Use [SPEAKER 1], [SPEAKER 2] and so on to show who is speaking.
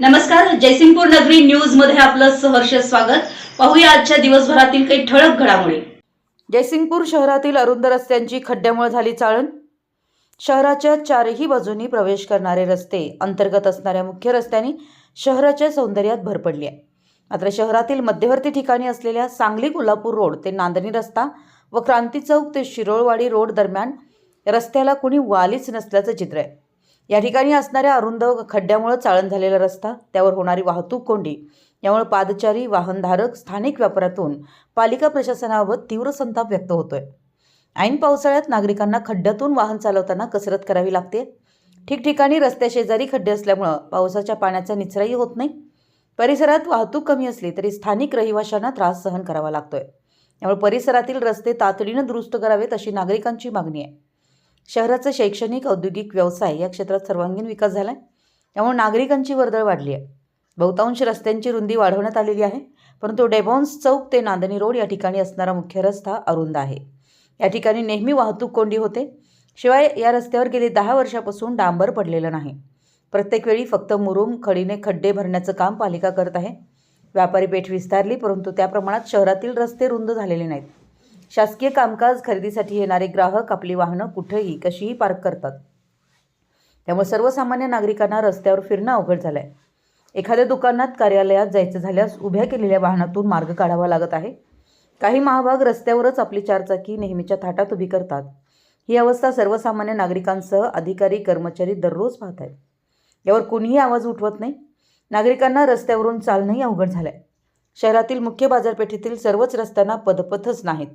[SPEAKER 1] नमस्कार जयसिंगपूर नगरी न्यूजमध्ये आपलं सहर्ष स्वागत. पाहूया आजच्या दिवसभरातील काही ठळक घडामोडी.
[SPEAKER 2] जयसिंगपूर शहरातील अरुंद रस्त्यांची खड्ड्यामुळे झाली चाळण. शहराच्या चारही बाजूनी प्रवेश करणारे रस्ते अंतर्गत असणाऱ्या मुख्य रस्त्यांनी शहराच्या सौंदर्यात भर पडली आहे. मात्र शहरातील मध्यवर्ती ठिकाणी असलेल्या सांगली कोल्हापूर रोड ते नांदणी रस्ता व क्रांती चौक ते शिरोळवाडी रोड दरम्यान रस्त्याला कुणी वालीच नसल्याचं चित्र आहे. या ठिकाणी असणाऱ्या अरुंद खड्ड्यामुळे चाळण झालेला रस्ता त्यावर होणारी वाहतूक कोंडी यामुळे पादचारी वाहनधारक स्थानिक व्यापारातून पालिका प्रशासनाबाबत तीव्र संताप व्यक्त होतोय. ऐन पावसाळ्यात नागरिकांना खड्ड्यातून वाहन चालवताना कसरत करावी लागते. ठिकठिकाणी रस्त्याशेजारी खड्डे असल्यामुळं पावसाच्या पाण्याचा निचराही होत नाही. परिसरात वाहतूक कमी असली तरी स्थानिक रहिवाशांना त्रास सहन करावा लागतोय. त्यामुळे परिसरातील रस्ते तातडीनं दुरुस्त करावेत अशी नागरिकांची मागणी आहे. शहराचं शैक्षणिक औद्योगिक व्यवसाय या क्षेत्रात सर्वांगीण विकास झाला आहे त्यामुळे नागरिकांची वर्दळ वाढली आहे. बहुतांश रस्त्यांची रुंदी वाढवण्यात आलेली आहे. परंतु डेबॉन्स चौक ते नांदणी रोड या ठिकाणी असणारा मुख्य रस्ता अरुंद आहे. या ठिकाणी नेहमी वाहतूक कोंडी होते. शिवाय या रस्त्यावर गेली दहा वर्षापासून डांबर पडलेलं नाही. प्रत्येक वेळी फक्त मुरुम खडीने खड्डे भरण्याचं काम पालिका करत आहे. व्यापारी पेठ विस्तारली परंतु त्या प्रमाणात शहरातील रस्ते रुंद झालेले नाहीत. शासकीय कामकाज खरेदीसाठी येणारे ग्राहक आपली वाहनं कुठेही कशीही पार्क करतात. त्यामुळे सर्वसामान्य नागरिकांना रस्त्यावर फिरणं अवघड झालं आहे एखाद्या दुकानात कार्यालयात जायचं झाल्यास उभ्या केलेल्या वाहनातून मार्ग काढावा लागत आहे. काही महाभाग रस्त्यावरच आपली चारचाकी नेहमीच्या थाटात उभी करतात. ही अवस्था सर्वसामान्य नागरिकांसह अधिकारी कर्मचारी दररोज पाहत आहेत यावर कुणीही आवाज उठवत नाही. नागरिकांना रस्त्यावरून चालणंही अवघड झालं आहे शहरातील मुख्य बाजारपेठेतील सर्वच रस्त्यांना पदपथच नाहीत.